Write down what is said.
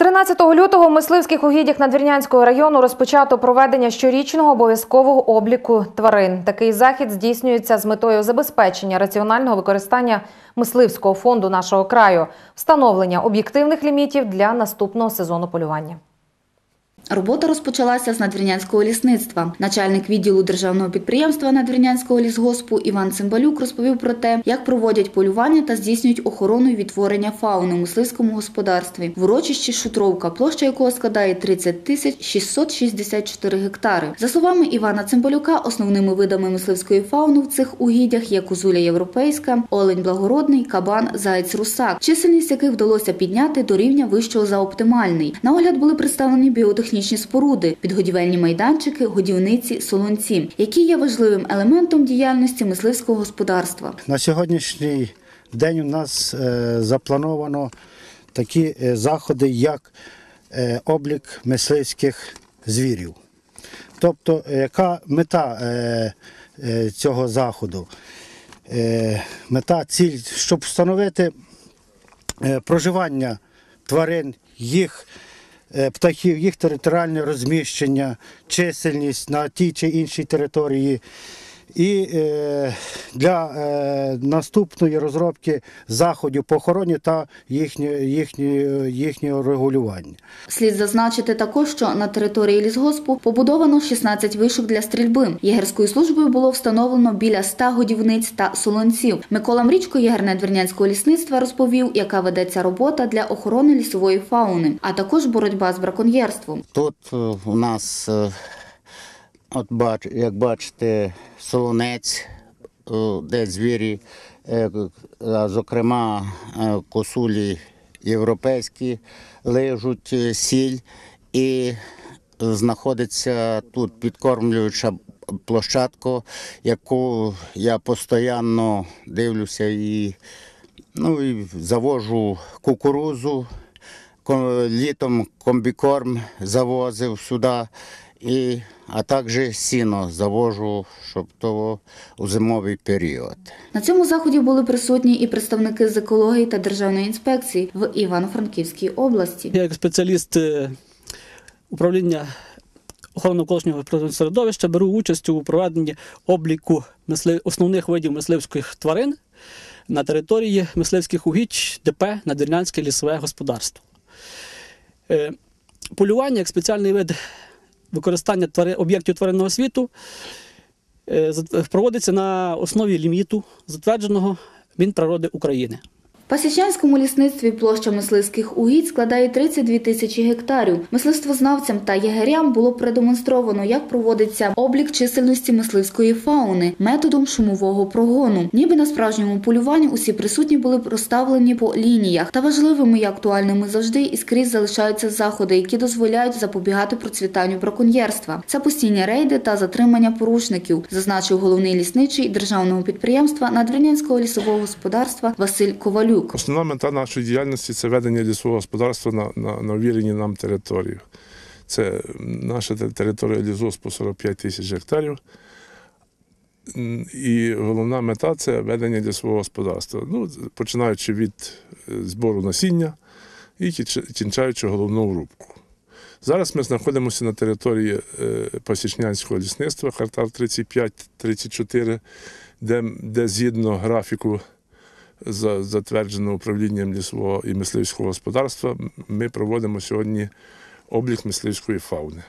13 лютого в мисливських угіддях Надвірнянського району розпочато проведення щорічного обов'язкового обліку тварин. Такий захід здійснюється з метою забезпечення раціонального використання мисливського фонду нашого краю, встановлення об'єктивних лімітів для наступного сезону полювання. Робота розпочалася з надвірнянського лісництва. Начальник відділу державного підприємства Надвірнянського лісгоспу Іван Цимбалюк розповів про те, як проводять полювання та здійснюють охорону і відтворення фауни у мисливському господарстві. В урочищі Шутровка, площа якого складає 30 тисяч 664 гектари. За словами Івана Цимбалюка, основними видами мисливської фауни в цих угіддях є козуля європейська, олень благородний, кабан, заєць русак, чисельність яких вдалося підняти до рівня вищого за оптимальний. На огляд були представлені біотехнічні споруди, підгодівельні майданчики, годівниці, солонці, які є важливим елементом діяльності мисливського господарства. На сьогоднішній день у нас е, заплановано такі е, заходи, як е, облік мисливських звірів. Тобто, яка мета цього заходу? Мета ціль, щоб встановити проживання тварин, їх птахів, їх територіальне розміщення, чисельність на тій чи іншій території. І е, для е, наступної розробки заходів по охороні та їхнє, їхнє, їхнього регулювання. Слід зазначити також, що на території лісгоспу побудовано 16 вишок для стрільби. Єгерською службою було встановлено біля 100 годівниць та солонців. Микола Мрічко, єгер Надвірнянського лісництва, розповів, яка ведеться робота для охорони лісової фауни, а також боротьба з браконьєрством. Тут е, у нас, от як бачите, солонець, е, де звірі, е, зокрема е, косулі європейські лежуть, сіль і знаходиться тут підкормлююча площадка, яку я постійно дивлюся і, ну, і завожу кукурузу, літом комбікорм завозив сюди, і, а також сіно завожу, щоб то у зимовий період. На цьому заході були присутні і представники з екології та державної інспекції в Івано-Франківській області. Я як спеціаліст е, управління охорони навколишнього середовища беру участь у проведенні обліку основних видів мисливських тварин на території мисливських угідь ДП Надвірнянське лісове господарство. Е, Полювання як спеціальний вид використання твари... об'єктів тваринного світу е, проводиться на основі ліміту, затвердженого Мінприроди України. Пасічанському лісництві площа мисливських угідь складає 32 тисячі гектарів. Мисливствознавцям та єгерям було продемонстровано, як проводиться облік чисельності мисливської фауни методом шумового прогону. Ніби на справжньому полюванні усі присутні були розставлені по лініях. Та важливими і актуальними завжди і скрізь залишаються заходи, які дозволяють запобігати процвітанню браконьєрства. Це постійні рейди та затримання порушників, зазначив головний лісничий державного підприємства Надвірнянського лісового господарства Василь Ковалюк. Основна мета нашої діяльності це ведення лісового господарства на, на, на ввіреній нам територіях. Це наша те- територія лісгоспу 45 тисяч гектарів. І головна мета це ведення лісового господарства. Ну, починаючи від е, збору насіння і кінчаючи головну рубку. Зараз ми знаходимося на території е, Пасічнянського лісництва, квартал 35-34, де, де згідно графіку затверджено управлінням лісового і мисливського господарства, ми проводимо сьогодні облік мисливської фауни.